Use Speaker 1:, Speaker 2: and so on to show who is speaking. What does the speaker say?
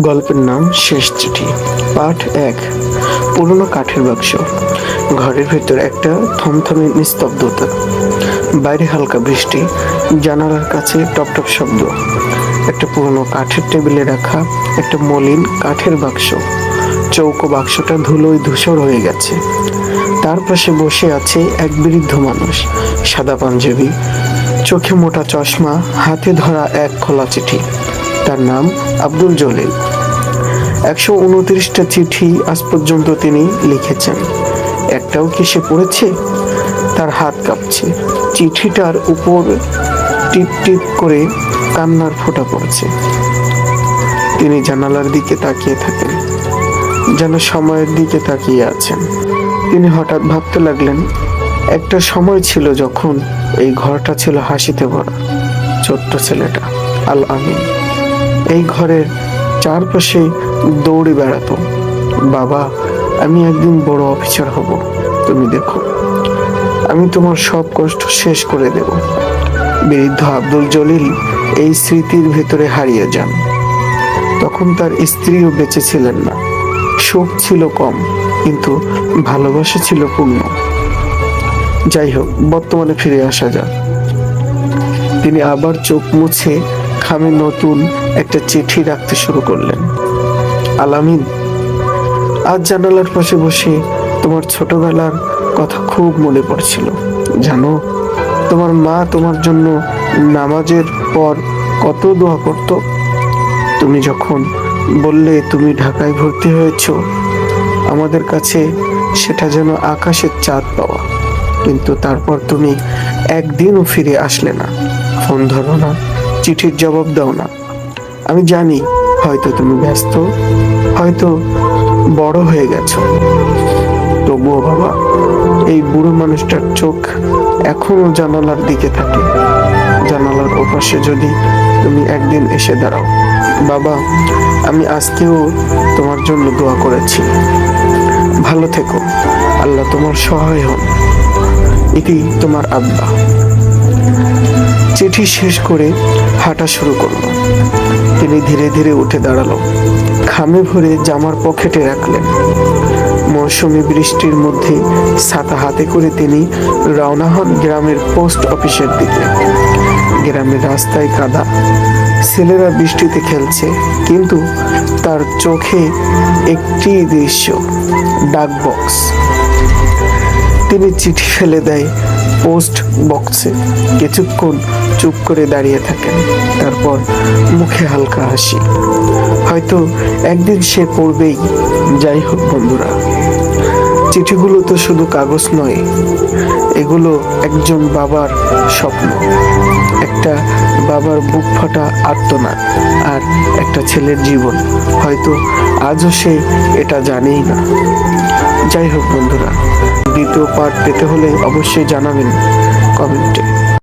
Speaker 1: গল্পের নাম শেষ চিঠি, পাঠ এক, পুরনো কাঠের বাক্স। ঘরের ভেতর একটা থমথমে নিস্তব্ধতা। বাইরে হালকা বৃষ্টি, জানালার কাছে টপটপ শব্দ। একটা পুরনো কাঠের টেবিলে রাখা একটা মলিন কাঠের বাক্স। চৌকো বাক্সটা ধুলোয় ধূসর হয়ে গেছে। তার পাশে বসে আছে এক বৃদ্ধ মানুষ, সাদা পাঞ্জাবি, চোখে মোটা চশমা, হাতে ধরা এক খোলা চিঠি। তার নাম আব্দুল জলিল। একশো উনত্রিশটা চিঠি আজ পর্যন্ত তিনি লিখেছেন। একটাও কি সে পড়েছে? তার হাত কাঁপছে। চিঠিটার উপর টিপ টিপ করে কান্নার ফোঁটা পড়ছে। তিনি জানালার দিকে তাকিয়ে থাকেন, যেন সময়ের দিকে তাকিয়ে আছেন। তিনি হঠাৎ ভাবতে লাগলেন, একটা সময় ছিল যখন এই ঘরটা ছিল হাসিতে ভরা। ছোট্ট ছেলেটা, আল আমিন। এই ঘরের চারপাশে দৌড়ে বেড়াতো। বাবা, আমি একদিন বড় অফিসার হব, তুমি দেখো। আমি তোমার সব কষ্ট শেষ করে দেব। বৃদ্ধ আব্দুল জলিল এই স্মৃতির ভেতরে হারিয়ে যান। তখন তার স্ত্রীও বেঁচে ছিলেন না। সুখ ছিল কম, কিন্তু ভালোবাসা ছিল পূর্ণ। যাই হোক, বর্তমানে ফিরে আসা যাক। তিনি আবার চোখ মুছে খামে নতুন একটা চিঠি রাখতে শুরু করলেন। আলামিন, আজ জানালার পাশে বসে তোমার ছোটবেলার কথা খুব মনে পড়ছিল। জানো, তোমার মা তোমার জন্য নামাজের পর কত দোয়া করত। তুমি যখন বললে, তুমি ঢাকায় ভর্তি হয়েছ, আমাদের কাছে সেটা যেন আকাশের চাঁদ পাওয়া। কিন্তু তারপর তুমি একদিনও ফিরে আসলে না। ফোন ধরো না। চিঠির জবাব দাও না। আমি জানি হয়তো তুমি ব্যস্ত, হয়তো বড় হয়ে গেছো। তবুও বাবা, এই বুড়ো মানুষটার চোখ এখনও জানালার দিকে থাকে। জানালার ওপাশে যদি তুমি একদিন এসে দাঁড়াও। বাবা, আমি আজকেও তোমার জন্য দোয়া করেছি। ভালো থেকো। আল্লাহ তোমার সহায় হন। এটি তোমার আব্বা। চিঠি শেষ করে হাঁটা শুরু করল। তিনি ধীরে ধীরে উঠে দাঁড়াল। খামে ভরে জামার পকেটে রাখলেন। মৌসুমি বৃষ্টির মধ্যে ছাতা হাতে করে তিনি রওনা হন গ্রামের পোস্ট অফিসের দিকে। গ্রামের রাস্তায় কাদা। ছেলেরা বৃষ্টিতে খেলছে, কিন্তু তার চোখে একটি দৃশ্য ডাক বক্স তিনি চিঠি ফেলে দেয়, পোস্ট বক্সে। কিছুক্ষণ চুপ করে দাঁড়িয়ে থাকেন, তারপর মুখে হালকা হাসি। হয়তো একদিন সে পড়বেই, যাই হোক বন্ধুরা। চিঠিগুলো তো শুধু কাগজ নয়, এগুলো একজন বাবার স্বপ্ন। একটা বাবার বুক ফাটা আর্তনাদ আর একটা ছেলের জীবন। হয়তো আজও সে এটা জানেই না। পেতে হলে অবশ্যই জানাবেন কমেন্টে।